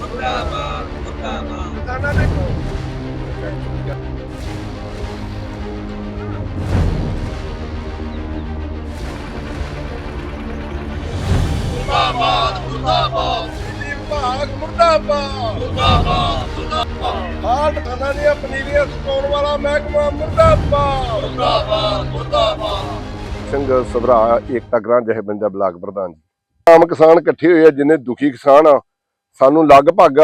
ਮੁਰਦਾਬਾਦ ਮੁਰਦਾਬਾਦ। ਮੁਰਦਾਬਾਦ ਕਿਸਾਨਾਂ ਦੇ ਮੁਰਦਾਬਾਦ। ਮੁਰਦਾਬਾਦ ਮੁਰਦਾਬਾਦ ਵਾਲਾ ਮਹਿਕਮਾ ਸਿੰਘ ਸਭਰਾ ਏਕਤਾ ਗ੍ਰਾਂ ਜਥੇਬੰਦੀ ਬਲਾਕ ਪ੍ਰਧਾਨ ਜੀ। ਆਮ ਕਿਸਾਨ ਇਕੱਠੇ ਹੋਏ ਆ ਜਿੰਨੇ ਦੁਖੀ ਕਿਸਾਨ ਆ ਸਾਨੂੰ ਲਗਭਗ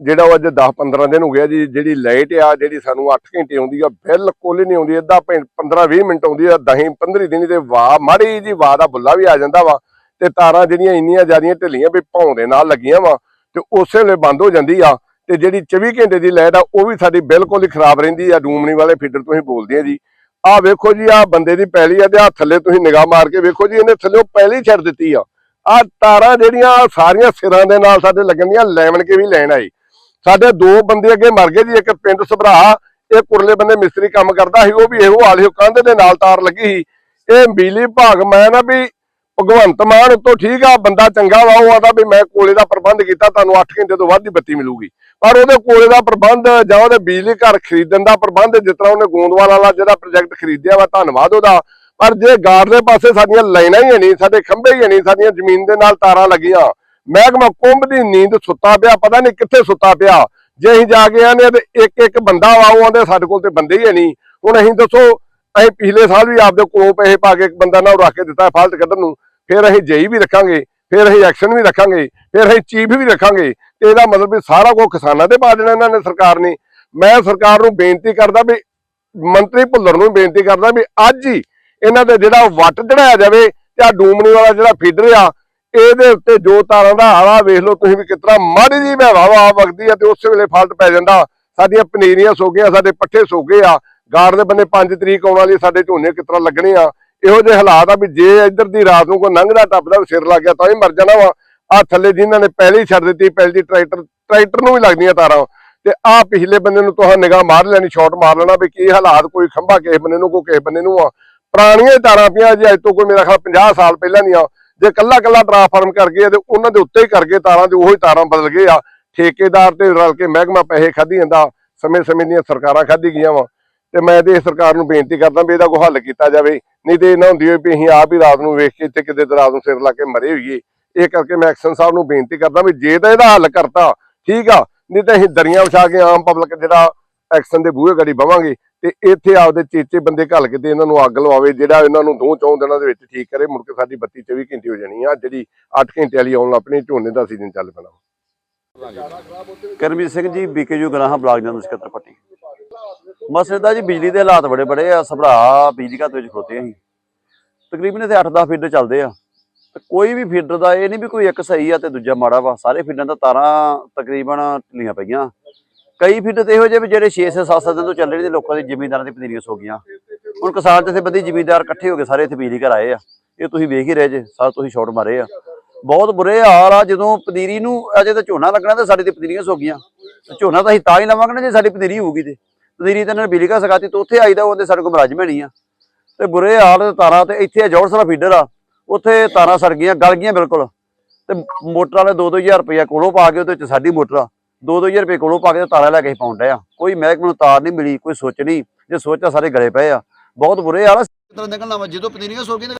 ਜਿਹੜਾ ਉਹ ਅੱਜ 10-15 ਦਿਨ ਹੋ ਗਿਆ ਜੀ, ਜਿਹੜੀ ਲਾਈਟ ਆ, ਜਿਹੜੀ ਸਾਨੂੰ 8 ਘੰਟੇ ਆਉਂਦੀ ਆ, ਬਿਲਕੁਲ ਹੀ ਨਹੀਂ ਆਉਂਦੀ। ਅੱਧਾ 15-20 ਮਿੰਟ ਆਉਂਦੀ ਆ 10-15 ਦਿਨ ਦੇ ਵਾਹ, ਮਾੜੀ ਜੀ ਵਾਹ ਦਾ ਬੁੱਲਾ ਵੀ ਆ ਜਾਂਦਾ ਵਾ, ਤੇ ਤਾਰਾਂ ਜਿਹੜੀਆਂ ਇੰਨੀਆਂ ਜ਼ਿਆਦੀਆਂ ਢਿੱਲੀਆਂ ਵੀ ਭੌਂ ਦੇ ਨਾਲ ਲੱਗੀਆਂ ਵਾ, ਤੇ ਉਸੇ ਵੇਲੇ ਬੰਦ ਹੋ ਜਾਂਦੀ ਆ, ਤੇ ਜਿਹੜੀ 24 ਘੰਟੇ ਦੀ ਲਾਈਟ ਆ, ਉਹ ਵੀ ਸਾਡੀ ਬਿਲਕੁਲ ਹੀ ਖਰਾਬ ਰਹਿੰਦੀ ਆ ਡੂਮਣੀ ਵਾਲੇ ਫੀਡਰ ਤੁਸੀਂ ਬੋਲਦੇ ਆ ਜੀ। ਆਹ ਵੇਖੋ ਜੀ, ਆਹ ਬੰਦੇ ਦੀ ਪੈਲੀ ਆ, ਤੇ ਆਹ ਥੱਲੇ ਤੁਸੀਂ ਨਿਗਾਹ ਮਾਰ ਕੇ ਵੇਖੋ ਜੀ, ਇਹਨੇ ਥੱਲੇ ਪਹਿਲੀ ਛੱਡ ਦਿੱਤੀ ਆ। ਆਹ ਤਾਰਾਂ ਜਿਹੜੀਆਂ ਆਹ ਸਾਰੀਆਂ ਸਿਰਾਂ ਦੇ ਨਾਲ ਸਾਡੇ ਲੱਗਣੀਆਂ ਲੈਵਣ ਕੇ ਵੀ ਲੈਣ ਆਈ। ਸਾਡੇ ਦੋ ਬੰਦੇ ਅੱਗੇ ਮਰ ਗਏ ਜੀ, ਇੱਕ ਪਿੰਡ ਸਭਰਾ ਇਹ ਕੁਰਲੇ ਬੰਦੇ ਮਿਸਤਰੀ ਕੰਮ ਕਰਦਾ ਸੀ, ਉਹ ਵੀ ਇਹੋ ਹਾਲ ਕੰਧ ਦੇ ਨਾਲ ਤਾਰ ਲੱਗੀ ਸੀ। ਇਹ ਬਿਜਲੀ ਭਾਗ ਮੈਂ ਨਾ ਵੀ ਭਗਵੰਤ ਮਾਨ ਉੱਤੋਂ ਠੀਕ ਆ, ਬੰਦਾ ਚੰਗਾ ਵਾ, ਉਹ ਆਦਾ ਵੀ ਮੈਂ ਕੋਲੇ ਦਾ ਪ੍ਰਬੰਧ ਕੀਤਾ, ਤੁਹਾਨੂੰ 8 ਘੰਟੇ ਤੋਂ ਵੱਧ ਦੀ ਬੱਤੀ ਮਿਲੂਗੀ। ਪਰ ਉਹਦੇ ਕੋਲੇ ਦਾ ਪ੍ਰਬੰਧ ਜਾਂ ਉਹਦੇ ਬਿਜਲੀ ਘਰ ਖਰੀਦਣ ਦਾ ਪ੍ਰਬੰਧ, ਜਿਸ ਤਰ੍ਹਾਂ ਉਹਨੇ ਗੋਂਦਵਾਲ ਵਾਲਾ ਜਿਹੜਾ ਪ੍ਰੋਜੈਕਟ ਖਰੀਦਿਆ ਵਾ, ਧੰਨਵਾਦ ਉਹਦਾ। ਪਰ ਜੇ ਗਾਰਡ ਦੇ ਪਾਸੇ ਸਾਡੀਆਂ ਲਾਈਨਾਂ ਹੀ ਨਹੀਂ, ਸਾਡੇ ਖੰਭੇ ਹੀ ਨਹੀਂ, ਸਾਡੀਆਂ ਜ਼ਮੀਨ ਦੇ ਨਾਲ ਤਾਰਾਂ ਲੱਗੀਆਂ। ਮਹਿਕਮਾ ਕੁੰਭ ਦੀ ਨੀਂਦ ਸੁੱਤਾ ਪਿਆ, ਪਤਾ ਨਹੀਂ ਕਿੱਥੇ ਸੁੱਤਾ ਪਿਆ। ਜੇ ਅਸੀਂ ਜਾ ਕੇ ਆਨੇ ਤੇ ਇੱਕ ਇੱਕ ਬੰਦਾ ਵਾ ਆਉਂਦੇ, ਸਾਡੇ ਕੋਲ ਤੇ ਬੰਦੇ ਹੀ ਹੈ ਨਹੀਂ। ਹੁਣ ਅਸੀਂ ਦੱਸੋ, ਅਸੀਂ ਪਿਛਲੇ ਸਾਲ ਵੀ ਆਪਦੇ ਕੋਲੋਂ ਪੈਸੇ ਪਾ ਕੇ ਇੱਕ ਬੰਦਾ ਨਾਲ ਰੱਖ ਕੇ ਦਿੱਤਾ ਫਾਲਟ ਕੱਢਣ ਨੂੰ। ਫਿਰ ਅਸੀਂ ਜਈ ਵੀ ਰੱਖਾਂਗੇ, ਫਿਰ ਅਸੀਂ ਐਕਸ਼ਨ ਵੀ ਰੱਖਾਂਗੇ, ਫਿਰ ਅਸੀਂ ਚੀਫ ਵੀ ਰੱਖਾਂਗੇ। ਤੇ ਇਹਦਾ ਮਤਲਬ ਵੀ ਸਾਰਾ ਕੁਝ ਕਿਸਾਨਾਂ ਤੇ ਪਾ ਦੇਣਾ ਇਹਨਾਂ ਨੇ, ਸਰਕਾਰ ਨੇ। ਮੈਂ ਸਰਕਾਰ ਨੂੰ ਬੇਨਤੀ ਕਰਦਾ ਵੀ ਮੰਤਰੀ ਭੁੱਲਰ ਨੂੰ ਬੇਨਤੀ ਕਰਦਾ ਵੀ ਅੱਜ ਹੀ ਇਹਨਾਂ ਤੇ ਜਿਹੜਾ ਵੱਟ ਚੜਾਇਆ ਜਾਵੇ ਤੇ ਆ ਡੂਮਣੀ ਵਾਲਾ ਜਿਹੜਾ ਫੀਡਰ ਆ, ਇਹਦੇ ਉੱਤੇ ਜੋ ਤਾਰਾਂ ਦਾ ਹਾਲਾ ਵੇਖ ਲਓ ਤੁਸੀਂ ਵੀ ਕਿਤਨਾ ਮਾੜੀ ਜੀ ਹਵਾ ਆ ਵਗਦੀ ਆ ਤੇ ਉਸੇ ਵੇਲੇ ਫਾਲਟ ਪੈ ਜਾਂਦਾ। ਸਾਡੀਆਂ ਪਨੀਰੀਆਂ ਸੁੱਕ ਗਈਆਂ, ਸਾਡੇ ਪੱਠੇ ਸੁੱਕ ਗਏ ਆ। ਗਾੜ ਦੇ ਬੰਨੇ 5 ਤਰੀਕ ਆਉਣ ਵਾਲੀ ਸਾਡੇ ਝੋਨੇ ਕਿਤਨਾ ਲੱਗਣੇ ਆ। ਇਹੋ ਜਿਹੇ ਹਾਲਾਤ ਆ ਵੀ ਜੇ ਇੱਧਰ ਦੀ ਰਾਤ ਨੂੰ ਕੋਈ ਲੰਘਦਾ ਟੱਪਦਾ ਵੀ ਸਿਰ ਲੱਗ ਗਿਆ, ਤਾਂ ਹੀ ਮਰ ਜਾਣਾ ਵਾ। ਆ ਥੱਲੇ ਜਿਨ੍ਹਾਂ ਨੇ ਪਹਿਲੇ ਛੱਡ ਦਿੱਤੀ, ਪਹਿਲੀ ਦੀ ਟਰੈਕਟਰ ਟਰੈਕਟਰ ਨੂੰ ਵੀ ਲੱਗਦੀਆਂ ਤਾਰਾਂ। ਤੇ ਆ ਪਿਛਲੇ ਬੰਦੇ ਨੂੰ ਤੁਹਾਂ ਨਿਗਾਹ ਮਾਰ ਲੈਣੀ, ਸ਼ਾਟ ਮਾਰ ਲੈਣਾ ਵੀ ਕੀ ਹਾਲਾਤ, ਕੋਈ ਖੰਭਾ ਕਿਸੇ ਬੰਨੇ ਨੂੰ, ਕੋਈ ਕਿਸੇ ਬੰਨੇ ਨੂੰ ਆ। ਪੁਰਾਣੀਆਂ ਤਾਰਾਂ ਪਈਆਂ ਜੀ, ਅੱਜ ਤੋਂ ਕੋਈ ਮੇਰਾ ਖਿਆਲ 50 ਸਾਲ ਪਹਿਲਾਂ ਦੀਆਂ। ਜੇ ਕੱਲਾ ਕੱਲਾ ਟ੍ਰਾਂਸਫਾਰਮ ਕਰ ਗਏ ਤੇ ਉਹਨਾਂ ਦੇ ਉੱਤੇ ਹੀ ਕਰ ਗਏ ਤਾਰਾਂ ਤੇ ਉਹੀ ਤਾਰਾਂ ਬਦਲ ਗਏ ਆ। ਠੇਕੇਦਾਰ ਤੇ ਰਲ ਕੇ ਮਹਿਕਮਾ ਪੈਸੇ ਖਾਧੀ ਜਾਂਦਾ ਸਮੇਂ ਸਮੇਂ ਦੀਆਂ ਸਰਕਾਰਾਂ ਖਾਧੀ ਗਈਆਂ ਵਾ। ਤੇ ਮੈਂ ਤੇ ਇਹ ਸਰਕਾਰ ਨੂੰ ਬੇਨਤੀ ਕਰਦਾ ਵੀ ਇਹਦਾ ਕੋਈ ਹੱਲ ਕੀਤਾ ਜਾਵੇ। ਨਹੀਂ ਤੇ ਇਹਨਾਂ ਹੁੰਦੀ ਹੋਈ ਵੀ ਅਸੀਂ ਆਪ ਹੀ ਰਾਤ ਨੂੰ ਵੇਖ ਕੇ ਇੱਥੇ ਕਿਤੇ ਤੇ ਰਾਤ ਨੂੰ ਸਿਰ ਲਾ ਕੇ ਮਰੇ ਹੋਈਏ। ਇਹ ਕਰਕੇ ਮੈਂ ਐਕਸ਼ਨ ਸਾਹਿਬ ਨੂੰ ਬੇਨਤੀ ਕਰਦਾ ਵੀ ਜੇ ਤਾਂ ਇਹਦਾ ਹੱਲ ਕਰਤਾ, ਠੀਕ ਆ। ਨਹੀਂ ਤਾਂ ਅਸੀਂ ਦਰੀਆਂ ਵਿਛਾ ਕੇ ਆਮ ਪਬਲਿਕ ਜਿਹੜਾ ਐਕਸ਼ਨ ਦੇ ਬੂਹੇ ਗੜੀ ਬਵਾਂਗੇ ਤੇ ਇੱਥੇ ਆਪਦੇ ਚੇਚੇ ਬੰਦੇ ਘੱਲ ਕੇ ਤੇ ਇਹਨਾਂ ਨੂੰ ਅੱਗ ਲਵਾਵੇ, ਜਿਹੜਾ ਇਹਨਾਂ ਨੂੰ ਦੋ ਚੌਂ ਦਿਨਾਂ ਦੇ ਵਿੱਚ ਠੀਕ ਕਰੇ, ਮੁੜ ਕੇ ਸਾਡੀ ਬੱਤੀ 24 ਘੰਟੇ ਹੋ ਜਾਣੀ ਆ। ਜਿਹੜੀ 8 ਘੰਟੇ ਵਾਲੀ ਆਉਣ ਆਪਣੀ ਝੋਨੇ ਦਾ ਸੀਜ਼ਨ ਚੱਲ ਪੈਣਾ। Karamjit Singh ji BKU Ugrahan, block general ਸਕੱਤਰ ਪੱਟੀ। ਮਸਲੇ ਦਾ ਜੀ, ਬਿਜਲੀ ਦੇ ਹਾਲਾਤ ਬੜੇ ਬੜੇ ਆ, ਸਭਰਾ ਬਿਜਲੀ ਘਰ ਦੇ ਵਿੱਚ ਖੋਤੇ ਅਸੀਂ। ਤਕਰੀਬਨ ਇੱਥੇ 8-10 ਫੀਡਰ ਚੱਲਦੇ ਆ। ਤੇ ਕੋਈ ਵੀ ਫੀਡਰ ਦਾ ਇਹ ਨਹੀਂ ਵੀ ਕੋਈ ਇੱਕ ਸਹੀ ਆ ਤੇ ਦੂਜਾ ਮਾੜਾ ਵਾ। ਸਾਰੇ ਫੀਡਰਾਂ ਦਾ ਤਾਰਾਂ ਤਕਰੀਬਨ ਢਿੱਲੀਆਂ ਪਈਆਂ। ਕਈ ਫੀਡਰ ਤੇ ਇਹੋ ਜਿਹੇ ਵੀ ਜਿਹੜੇ 6-6 7-7 ਦਿਨ ਤੋਂ ਚੱਲ ਰਹੇ ਨੇ, ਲੋਕਾਂ ਦੀ ਜ਼ਿਮੀਂਦਾਰਾਂ ਦੀ ਪਨੀਰੀਆਂ ਸੋ ਗਈਆਂ। ਹੁਣ ਕਿਸਾਨ ਜਥੇਬੰਦੀ ਜ਼ਿਮੀਂਦਾਰ ਇਕੱਠੇ ਹੋ ਕੇ ਸਾਰੇ ਇੱਥੇ ਬਿਜਲੀ ਘਰ ਆਏ ਆ। ਇਹ ਤੁਸੀਂ ਵੇਖ ਹੀ ਰਹੇ ਜੇ, ਸਾਰੇ ਤੁਸੀਂ ਸ਼ਾਟ ਮਾਰੇ ਆ। ਬਹੁਤ ਬੁਰੇ ਹਾਲ ਆ, ਜਦੋਂ ਪਨੀਰੀ ਨੂੰ ਅਜੇ ਤਾਂ ਝੋਨਾ ਲੱਗਣਾ ਤੇ ਸਾਡੀ ਤੇ ਪਨੀਰੀਆਂ ਸੁੱਕ ਗਈਆਂ। ਤੇ ਝੋਨਾ ਤਾਂ ਅਸੀਂ ਤਾਂ ਹੀ ਲਵਾਂਗੇ ਨਾ ਜੇ ਸਾਡੀ ਪਨੀਰੀ ਹੋਊਗੀ ਤੇ। ਪਨੀਰੀ ਤੇ ਇਹਨਾਂ ਨੇ ਬਿਜਲੀ ਘਰ ਸਕਾਤੀ, ਤੇ ਉੱਥੇ ਆਈਦਾ ਉਹਦੇ ਸਾਡੇ ਕੋਲ ਮੁਲਾਜ਼ਮ ਹੈ ਨਹੀਂ ਆ। ਤੇ ਬੁਰੇ ਹਾਲ ਤਾਰਾਂ ਤੇ, ਇੱਥੇ ਜੋੜਸਰਾ ਫੀਡਰ ਆ। ਉੱਥੇ ਤਾਰਾਂ ਸੜ ਗਈਆਂ, ਗਲ ਗਈਆਂ ਬਿਲਕੁਲ। ਤੇ ਮੋਟਰ ਵਾਲੇ 2-2000 ਰੁਪਇਆ ਕੋਲੋਂ ਪਾ ਕੇ ਉਹਦੇ ਵਿੱਚ ਸਾਡੀ ਮੋਟਰ ਆ। 2-2000 ਰੁਪਏ ਕੋਲੋਂ ਪਾ ਕੇ ਤਾਰਾਂ ਲੈ ਕੇ ਪਾਉਣ ਡਏ ਆ। ਕੋਈ ਮਹਿਕਮੇ ਨੂੰ ਤਾਰ ਨਹੀਂ ਮਿਲੀ ਕੋਈ ਸੋਚ ਨਹੀਂ। ਜੇ ਸੋਚਾ ਸਾਰੇ ਗਲੇ ਪਏ ਆ। ਬਹੁਤ ਬੁਰੇ ਹਾਲ ਆ। ਤਰ੍ਹਾਂ ਨਿਕਲਣਾ ਵਾ? ਜਦੋਂ ਪਨੀਰੀਆਂ ਸੋ ਗਈਆਂ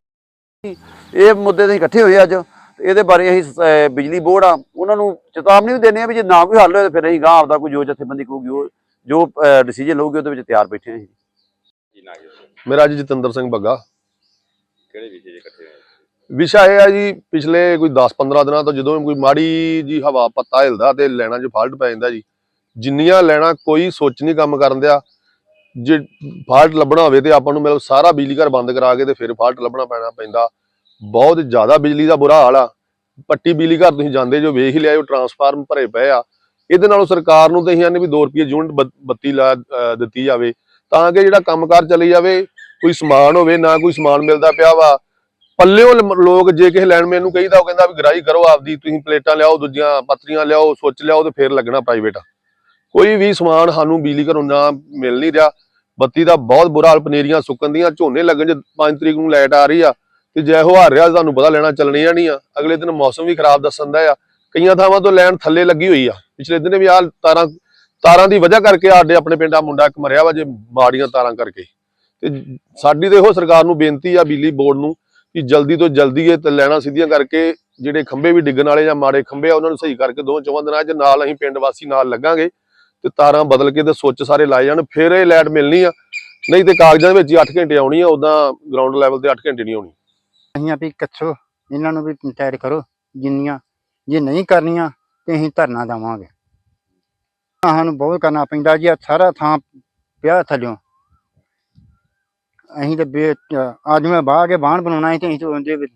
ਇਹ ਮੁੱਦੇ ਤੇ ਇਕੱਠੇ ਹੋਏ ਅੱਜ। ਤੇ ਇਹਦੇ ਬਾਰੇ ਅਸੀਂ ਬਿਜਲੀ ਬੋਰਡ ਆ। ਉਹਨਾਂ ਨੂੰ ਚੇਤਾਵਨੀ ਵੀ ਦਿੰਦੇ ਆ ਵੀ ਜੇ ਨਾ ਕੋਈ ਹੱਲ ਹੋਏ ਤਾਂ ਫਿਰ ਅਸੀਂ ਗਾਂ ਆਪਦਾ ਕੋਈ ਜੋ ਜਥੇਬੰਦੀ ਕਹੂਗੀ ਉਹ ਜੋ ਡਿਸੀਜਨ ਲਊਗੀ ਉਹਦੇ ਵਿੱਚ ਤਿਆਰ ਬੈਠੇ ਹਾਂ ਅਸੀਂ। ਕੀ ਨਾ ਜੀ ਮੇਰਾ ਜੀ ਜਤਿੰਦਰ ਸਿੰਘ ਬੱਗਾ। ਕਿਹੜੇ ਵਿਸ਼ੇ ਜੇ ਇਕੱਠੇ ਹੋਏ? ਵਿਸ਼ਾ ਇਹ ਆ ਜੀ, ਪਿਛਲੇ ਕੋਈ 10-15 ਦਿਨਾਂ ਤੋਂ ਜਦੋਂ ਕੋਈ ਮਾੜੀ ਜੀ ਹਵਾ ਪੱਤਾ ਹਿਲਦਾ ਤੇ ਲੈਣਾ 'ਚ ਫਾਲਟ ਪੈ ਜਾਂਦਾ ਜੀ, ਜਿੰਨੀਆਂ ਲੈਣਾ ਕੋਈ ਸੋਚ ਨਹੀਂ ਕੰਮ ਕਰਨ ਦਿਆ, ਜੇ ਫਾਲਟ ਲੱਭਣਾ ਹੋਵੇ ਤੇ ਆਪਾਂ ਨੂੰ ਮਤਲਬ ਸਾਰਾ ਬਿਜਲੀ ਘਰ ਬੰਦ ਕਰਾ ਕੇ ਤੇ ਫਿਰ ਫਾਲਟ ਲੱਭਣਾ ਪੈਣਾ ਪੈਂਦਾ। ਬਹੁਤ ਜ਼ਿਆਦਾ ਬਿਜਲੀ ਦਾ ਬੁਰਾ ਹਾਲ ਆ, ਪੱਟੀ ਬਿਜਲੀ ਘਰ ਤੁਸੀਂ ਜਾਂਦੇ ਜੋ ਵੇਖ ਹੀ ਲਿਆ, ਉਹ ਟਰਾਂਸਫਾਰਮ ਭਰੇ ਪਏ ਆ। ਇਹਦੇ ਨਾਲੋਂ ਸਰਕਾਰ ਨੂੰ ਤੇ ਅਸੀਂ ਆਨੇ ਵੀ 2 ਰੁਪਏ ਯੂਨਿਟ ਬ- ਬੱਤੀ ਲਾ ਦਿੱਤੀ ਜਾਵੇ, ਤਾਂ ਕਿ ਜਿਹੜਾ ਕੰਮਕਾਰ ਚੱਲੀ ਜਾਵੇ, ਕੋਈ ਸਮਾਨ ਹੋਵੇ, ਨਾ ਕੋਈ ਸਮਾਨ ਮਿਲਦਾ ਪਿਆ ਵਾ ਪੱਲਿਓ ਲੋਕ ਜੇ ਕਿਸੇ ਲੈਂਡਮੈਨ ਨੂੰ ਕਹੀਦਾ, ਉਹ ਕਹਿੰਦਾ ਵੀ ਗਰਾਈ ਕਰੋ ਆਪਦੀ, ਤੁਸੀਂ ਪਲੇਟਾਂ ਲਿਆਓ, ਦੂਜੀਆਂ ਪੱਤਰੀਆਂ ਲਿਆਓ, ਸੁੱਚ ਲਿਆਓ ਤੇ ਫੇਰ ਲੱਗਣਾ ਪ੍ਰਾਈਵੇਟ ਕੋਈ ਵੀ ਸਮਾਨ ਸਾਨੂੰ ਬਿਜਲੀ ਘਰੋਂ ਨਾ ਮਿਲ ਨਹੀਂ ਰਿਹਾ। ਬੱਤੀ ਦਾ ਬਹੁਤ ਬੁਰਾ ਹਾਲ, ਪਨੀਰੀਆਂ ਸੁੱਕਣ ਦੀਆਂ, ਝੋਨੇ ਲੱਗਣ ਚ 5 ਤਰੀਕ ਨੂੰ ਲਾਈਟ ਆ ਰਹੀ ਆ। ਤੇ ਜੇ ਉਹ ਹਾਰ ਰਿਹਾ, ਤੁਹਾਨੂੰ ਪਤਾ ਲੈਣਾ ਚੱਲਣੀਆਂ ਨਹੀਂ ਆ। ਅਗਲੇ ਦਿਨ ਮੌਸਮ ਵੀ ਖਰਾਬ ਦੱਸਣ ਦਾ ਆ। ਕਈਆਂ ਥਾਵਾਂ ਤੋਂ ਲੈਣ ਥੱਲੇ ਲੱਗੀ ਹੋਈ ਆ। ਪਿਛਲੇ ਦਿਨ ਵੀ ਆ ਤਾਰਾਂ ਤਾਰਾਂ ਦੀ ਵਜ੍ਹਾ ਕਰਕੇ ਸਾਡੇ ਆਪਣੇ ਪਿੰਡ ਆ ਮੁੰਡਾ ਇੱਕ ਮਰਿਆ ਵਾ, ਜੇ ਮਾੜੀਆਂ ਤਾਰਾਂ ਕਰਕੇ। ਤੇ ਸਾਡੀ ਤੇ ਇਹੋ ਸਰਕਾਰ ਨੂੰ ਬੇਨਤੀ ਆ ਬਿਜਲੀ ਬੋਰਡ ਨੂੰ ਕਿ ਜਲਦੀ ਤੋਂ ਜਲਦੀ ਇਹ ਲੈਣਾ ਸਿੱਧੀਆਂ ਕਰਕੇ ਜਿਹੜੇ ਖੰਭੇ ਵੀ ਡਿੱਗਣ ਵਾਲੇ ਜਾਂ ਮਾੜੇ ਖੰਭੇ ਆ, ਉਹਨਾਂ ਨੂੰ ਸਹੀ ਕਰਕੇ ਦੋ ਚੌਵਾਂ ਦਿਨਾਂ 'ਚ ਨਾਲ ਅਸੀਂ ਪਿੰਡ ਵਾਸੀ ਨਾਲ ਲੱਗਾਂਗੇ ਤੇ ਤਾਰਾਂ ਬਦਲ ਕੇ ਤੇ ਸੁੱਚ ਸਾਰੇ ਲਾਏ ਜਾਣ, ਫਿਰ ਇਹ ਲਾਈਟ ਮਿਲਣੀ ਆ। ਨਹੀਂ ਤੇ ਕਾਗਜ਼ਾਂ ਦੇ ਵਿੱਚ ਹੀ 8 ਘੰਟੇ ਆਉਣੀ ਆ ਉਦਾਂ ਗਰਾਊਂਡ ਲੈਵਲ ਤੇ 8 ਘੰਟੇ ਨਹੀਂ ਆਉਣੀ। ਅਸੀਂ ਆ ਵੀ ਕੱਛੋ, ਇਹਨਾਂ ਨੂੰ ਵੀ ਤਿਆਰ ਕਰੋ, ਜਿੰਨੀਆਂ, ਜੇ ਨਹੀਂ ਕਰਨੀਆਂ ਤੇ ਅਸੀਂ ਧਰਨਾ ਦੇਵਾਂਗੇ। ਸਾਨੂੰ ਬਹੁਤ ਕਰਨਾ ਪੈਂਦਾ ਜੀ, ਆਹ ਸਾਰਾ ਥਾਂ ਪਿਆ ਥੱਲਿਓਂ। ਅਸੀਂ ਤੇ ਬੇ ਅੱਜ ਮੈਂ ਬਾਹ ਕੇ ਬਾਹਣ ਬਣਾਉਣਾ ਸੀ ਤੇ ਅਸੀਂ ਤੇ ਉਹਦੇ ਵਿੱਚ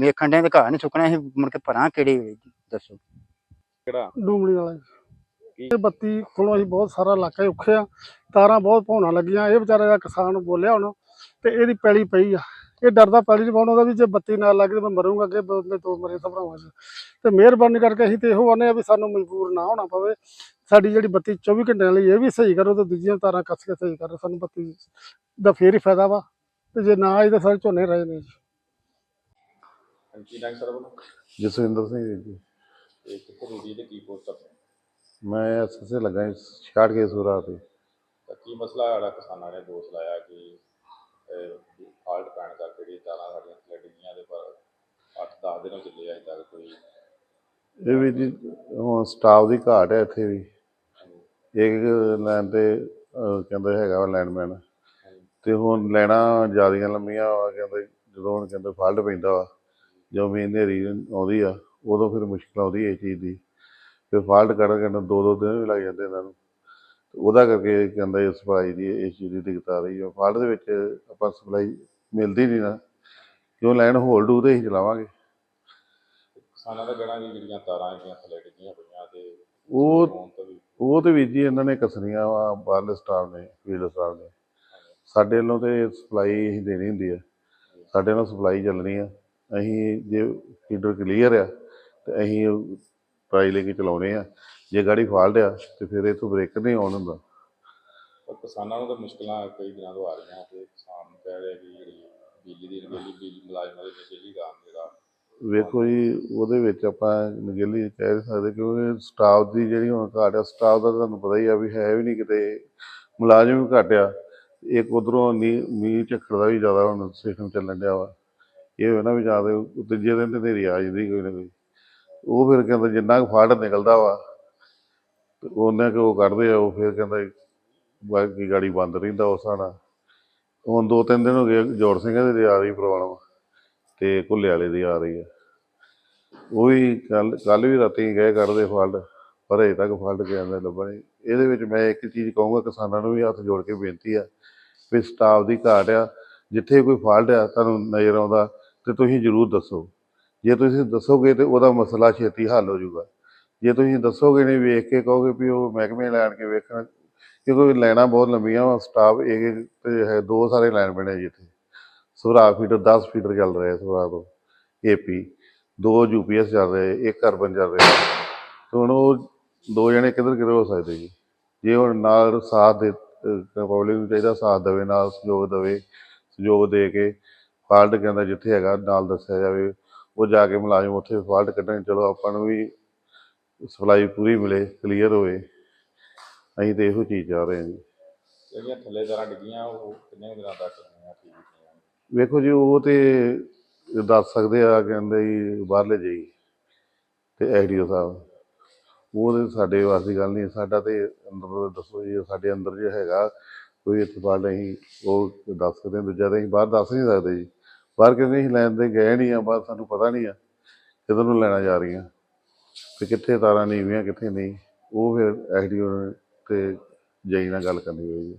ਵੇਖਣ ਦੇ ਘਰ ਨਹੀਂ ਸੁੱਕਣਾ ਸੀ ਮੁੜ ਕੇ ਭਰਾਂ ਕਿਹੜੇ ਦੱਸੋ। ਕਿਹੜਾ? ਡੂਮਲੀ ਵਾਲਾ ਕੀ? ਇਹ ਬੱਤੀ ਕੋਲੋਂ ਅਸੀਂ ਬਹੁਤ ਸਾਰਾ ਇਲਾਕਾ ਹੀ ਔਖੇ ਆ ਤਾਰਾਂ ਬਹੁਤ ਭੌਣਾ ਲੱਗੀਆਂ ਇਹ ਵਿਚਾਰਾ ਜਿਹਾ ਕਿਸਾਨ ਬੋਲਿਆ ਹੁਣ ਤੇ ਇਹਦੀ ਪੈਲੀ ਪਈ ਆ। ਇਹ ਡਰਦਾ ਪੈਲੀ ਚ ਪਾਉਣ ਉਹਦਾ ਵੀ ਜੇ ਬੱਤੀ ਨਾ ਲੱਗੇ ਤੇ ਮੈਂ ਮਰੂੰਗਾ ਅੱਗੇ ਬੰਦੇ ਤੋਂ ਮਰੇ ਸਭਰਾਵਾਂ ਤੇ ਮਿਹਰਬਾਨੀ ਕਰਕੇ ਅਸੀਂ ਤੇ ਇਹੋ ਆਨੇ ਆ ਵੀ ਸਾਨੂੰ ਮਜਬੂਰ ਨਾ ਹੋਣਾ ਪਵੇ। ਸਾਡੀ ਜਿਹੜੀ ਬੱਤੀ 24 ਘੰਟਿਆਂ ਲਈ ਇਹ ਵੀ ਸਹੀ ਕਰੋ ਤੇ ਦੂਜੀਆਂ ਤਾਰਾਂ ਕੱਸ ਕੇ ਸਹੀ ਕਰੋ ਸਾਨੂੰ ਬੱਤੀ ਦਾ ਫੇਰ ਹੀ ਫਾਇਦਾ ਵਾ। ਤੇ ਜੇ ਨਾ ਆਈ ਤਾਂ ਸਾਰੇ ਝੋਨੇ ਰਹੇ ਨੇ ਜੀ। ਜਸਵਿੰਦਰ ਸਿੰਘ ਜੀ। ਤੇ ਕਿੱਥੇ ਡਿਊਟੀ ਤੇ ਕੀ ਪੋਸਟ ਆਪਣੇ ਮੈਂ ਐਸਐਸਏ ਲੱਗਾ ਜੀ, ਛਾੜ ਕੇ ਸੂਰਾ ਤੇ ਤਾਂ ਕੀ ਮਸਲਾ ਆੜਾ ਕਿਸਾਨਾਂ ਨੇ ਦੋਸ਼ ਲਾਇਆ ਕਿ 7 ਦਿਨ ਹੋ ਚੱਲੇ ਆ ਅਜੇ ਤੱਕ ਕੋਈ। ਇਹ ਵੀ ਜੀ ਹੁਣ ਸਟਾਫ ਦੀ ਘਾਟ ਹੈ ਇੱਥੇ ਵੀ। ਇੱਕ ਲੈਣ ਤੇ ਕਹਿੰਦੇ ਹੈਗਾ ਵਾ ਲਾਈਨਮੈਨ ਤੇ ਹੁਣ ਲੈਣਾ ਜਿਆਦੀਆਂ ਲੰਮੀਆਂ ਵਾ ਕਹਿੰਦੇ ਜਦੋਂ ਹੁਣ ਕਹਿੰਦੇ ਫਾਲਟ ਪੈਂਦਾ ਵਾ ਜਦੋਂ ਵੀ ਹਨੇਰੀ ਆਉਂਦੀ ਆ ਉਦੋਂ ਫਿਰ ਮੁਸ਼ਕਲ ਆਉਂਦੀ ਹੈ ਇਸ ਚੀਜ਼ ਦੀ। ਫਿਰ ਫਾਲਟ ਕਰਨ ਕਰਨ ਦੋ ਦੋ ਦਿਨ ਵੀ ਲੱਗ ਜਾਂਦੇ ਇਹਨਾਂ ਨੂੰ। ਤੇ ਉਹਦਾ ਕਰਕੇ ਕਹਿੰਦੇ ਸਪਲਾਈ ਦੀ ਇਸ ਚੀਜ਼ ਦੀ ਦਿੱਕਤ ਆ ਰਹੀ ਹੈ ਫਾਲਟ ਦੇ ਵਿੱਚ ਆਪਾਂ ਸਪਲਾਈ ਮਿਲਦੀ ਨਹੀਂ ਨਾ। ਕਿਉਂ ਲੈਣ ਹੋਲਡ ਉਹਦੇ ਹੀ ਚਲਾਵਾਂਗੇ। ਕਿਸਾਨਾਂ ਦਾ ਕਹਿਣਾ ਕਿ ਜਿਹੜੀਆਂ ਤਾਰਾਂ ਜਿਹੜੀਆਂ ਥੱਲੇ ਡਿੱਗੀਆਂ ਪਈਆਂ ਤੇ ਉਹ ਵੀ ਉਹ ਤੇ ਵੀਰ ਜੀ ਇਹਨਾਂ ਨੇ ਕਸਨੀਆਂ ਵਾ ਬਾਹਰਲੇ ਸਟਾਫ ਨੇ ਫੀਲਡ ਸਟਾਫ ਨੇ। ਸਾਡੇ ਵੱਲੋਂ ਤੇ ਸਪਲਾਈ ਅਸੀਂ ਦੇਣੀ ਹੁੰਦੀ ਹੈ ਸਾਡੇ ਵੱਲੋਂ ਸਪਲਾਈ ਚੱਲਣੀ ਆ। ਅਸੀਂ ਜੇ ਫੀਡਰ ਕਲੀਅਰ ਆ ਤੇ ਅਸੀਂ ਟਰਾਈ ਲੈ ਕੇ ਚਲਾਉਣੇ ਆ। ਜੇ ਗਾੜੀ ਫਾਲਟ ਆ ਤੇ ਫਿਰ ਇਹ ਤੋਂ ਬ੍ਰੇਕ ਨਹੀਂ ਆਉਣ ਹੁੰਦਾ। ਕਿਸਾਨਾਂ ਨੂੰ ਤਾਂ ਮੁਸ਼ਕਲਾਂ ਕਈ ਦਿਨਾਂ ਤੋਂ ਆ ਰਹੀਆਂ ਤੇ ਕਿਸਾਨ ਕਹਿ ਰਹੇ ਕਿ ਜਿਹੜੀ ਬਿਜਲੀ ਦੀ ਬਿਜਲੀ ਮੁਲਾਜ਼ਮਾਂ ਦੇ ਬਿਜਲੀ ਦਾ ਜਿਹੜਾ ਵੇਖੋ ਜੀ, ਉਹਦੇ ਵਿੱਚ ਆਪਾਂ ਨਗੇਲੀ ਕਹਿ ਨਹੀਂ ਸਕਦੇ ਕਿਉਂਕਿ ਸਟਾਫ ਦੀ ਜਿਹੜੀ ਹੁਣ ਘਾਟ ਆ ਸਟਾਫ ਦਾ ਤੁਹਾਨੂੰ ਪਤਾ ਹੀ ਆ ਵੀ ਹੈ ਵੀ ਨਹੀਂ ਕਿਤੇ, ਮੁਲਾਜ਼ਮ ਵੀ ਘੱਟ ਆ। ਇੱਕ ਉਧਰੋਂ ਮੀਂਹ ਝੱਖੜ ਦਾ ਵੀ ਜ਼ਿਆਦਾ ਹੁਣ ਸਿਸਟਮ ਚੱਲਣ ਡਿਆ ਵਾ। ਇਹ ਹੋਇਆ ਨਾ ਵੀ ਜ਼ਿਆਦਾ ਤੀਜੇ ਦਿਨ ਤੇ ਹਨੇਰੀ ਆ ਜਾਂਦੀ ਕੋਈ ਨਾ ਕੋਈ। ਉਹ ਫਿਰ ਕਹਿੰਦਾ ਜਿੰਨਾ ਕੁ ਫਾਲਟ ਨਿਕਲਦਾ ਵਾ, ਤੇ ਉਹਨਾਂ ਕੁ ਉਹ ਕੱਢਦੇ ਆ, ਉਹ ਫਿਰ ਕਹਿੰਦਾ ਬਾਕੀ ਗਾੜੀ ਬੰਦ ਰਹਿੰਦਾ ਉਸ ਹਿਸਾਬ ਹੁਣ ਦੋ ਤਿੰਨ ਦਿਨ ਹੋ ਗਏ ਜੋੜ ਸਿੰਘਾਂ ਦੇ ਆ ਰਹੀ ਪ੍ਰੋਬਲਮ ਤੇ ਘੁੱਲੇ ਵਾਲੇ ਦੀ ਆ ਰਹੀ ਹੈ ਉਹ ਵੀ ਕੱਲ ਕੱਲ ਵੀ ਰਾਤੀ ਗਏ ਕਰਦੇ ਫਾਲਟ, ਪਰ ਅਜੇ ਤੱਕ ਫਾਲਟ ਕੇ ਨਹੀਂ ਲੱਭਣੇ ਇਹਦੇ ਵਿੱਚ ਮੈਂ ਇੱਕ ਚੀਜ਼ ਕਹੂੰਗਾ, ਕਿਸਾਨਾਂ ਨੂੰ ਵੀ ਹੱਥ ਜੋੜ ਕੇ ਬੇਨਤੀ ਆ ਵੀ ਸਟਾਫ ਦੀ ਘਾਟ ਆ। ਜਿੱਥੇ ਕੋਈ ਫਾਲਟ ਆ, ਤੁਹਾਨੂੰ ਨਜ਼ਰ ਆਉਂਦਾ ਤੇ ਤੁਸੀਂ ਜ਼ਰੂਰ ਦੱਸੋ। ਜੇ ਤੁਸੀਂ ਦੱਸੋਗੇ ਤੇ ਉਹਦਾ ਮਸਲਾ ਛੇਤੀ ਹੱਲ ਹੋ ਜਾਊਗਾ। ਜੇ ਤੁਸੀਂ ਦੱਸੋਗੇ ਨਹੀਂ, ਵੇਖ ਕੇ ਕਹੋਗੇ ਵੀ ਉਹ ਮਹਿਕਮੇ ਲੈਣ ਕੇ ਵੇਖਣ, ਕਿਉਂਕਿ ਲੈਣਾ ਬਹੁਤ ਲੰਬੀਆਂ ਵਾ, ਸਟਾਫ ਇੱਕ ਤੇ ਹੈ, ਦੋ ਸਾਰੇ ਲਾਈਨ ਬਣੇ ਜਿੱਥੇ। ਸੁਰਾ ਫੀਡਰ 10 ਫੀਡਰ ਚੱਲ ਰਿਹਾ ਸੁਰਾ ਤੋਂ ਏਪੀ ਦੋ ਯੂਪੀਐਸ ਚੱਲ ਰਹੇ, ਇੱਕ ਅਰਬਨ ਚੱਲ ਰਿਹਾ। ਤੇ ਹੁਣ ਉਹ ਦੋ ਜਣੇ ਕਿੱਧਰ ਕਿੱਧਰ ਹੋ ਸਕਦੇ ਜੀ? ਜੇ ਹੁਣ ਨਾਲ ਸਾਥ ਦੇ ਪਬਲਿਕ ਨੂੰ ਚਾਹੀਦਾ ਸਾਥ ਦੇਵੇ, ਨਾਲ ਸਹਿਯੋਗ ਦੇਵੇ, ਸਹਿਯੋਗ ਦੇ ਕੇ ਫਾਲਟ ਕਹਿੰਦਾ ਜਿੱਥੇ ਹੈਗਾ, ਨਾਲ ਦੱਸਿਆ ਜਾਵੇ, ਉਹ ਜਾ ਕੇ ਮੁਲਾਜ਼ਮ ਉੱਥੇ ਫਾਲਟ ਕੱਢਣ, ਚਲੋ ਆਪਾਂ ਨੂੰ ਵੀ ਸਪਲਾਈ ਪੂਰੀ ਮਿਲੇ ਕਲੀਅਰ ਹੋਵੇ। ਅਸੀਂ ਤੇ ਇਹੋ ਚੀਜ਼ ਚਾਹ ਰਹੇ ਹਾਂ ਜੀ। ਜਿਹੜੀਆਂ ਥੱਲੇ ਤਾਰਾਂ ਡਿੱਗੀਆਂ, ਉਹ ਕਿੰਨੇ ਕੁ ਦਿਨਾਂ ਤੱਕ ਰਹਿਣੀਆਂ ਠੀਕ ਵੇਖੋ ਜੀ, ਉਹ ਤੇ ਦੱਸ ਸਕਦੇ ਆ, ਕਹਿੰਦੇ ਜੀ ਬਾਹਰਲੇ ਜਾਈ ਤੇ ਐਡੀਓ ਸਾਹਿਬ। ਉਹ ਤੇ ਸਾਡੇ ਵਾਸਤੇ ਗੱਲ ਨਹੀਂ, ਸਾਡਾ ਤੇ ਅੰਦਰ ਦੱਸੋ ਜੀ, ਸਾਡੇ ਅੰਦਰ ਜੇ ਹੈਗਾ, ਕੋਈ ਇਤਬਾਰ ਨਹੀਂ, ਉਹ ਦੱਸ ਸਕਦੇ ਦੂਜਾ ਤਾਂ ਅਸੀਂ ਬਾਹਰ ਦੱਸ ਨਹੀਂ ਸਕਦੇ ਜੀ। ਬਾਹਰ ਕਿਉਂਕਿ ਅਸੀਂ ਲੈਣ 'ਤੇ ਗਏ ਨਹੀਂ ਆ, ਬਾਹਰ ਸਾਨੂੰ ਪਤਾ ਨਹੀਂ ਆ, ਕਿੱਧਰ ਨੂੰ ਲੈਣਾ ਜਾ ਰਹੀਆਂ। ਤੇ ਕਿੱਥੇ ਤਾਰਾਂ ਨੀਵੀਆਂ, ਕਿੱਥੇ ਨਹੀਂ। ਉਹ ਫਿਰ ਐਡੀਓ ਤੇ ਜਾਈ ਨਾਲ ਗੱਲ ਕਰਨੀ ਹੋਈ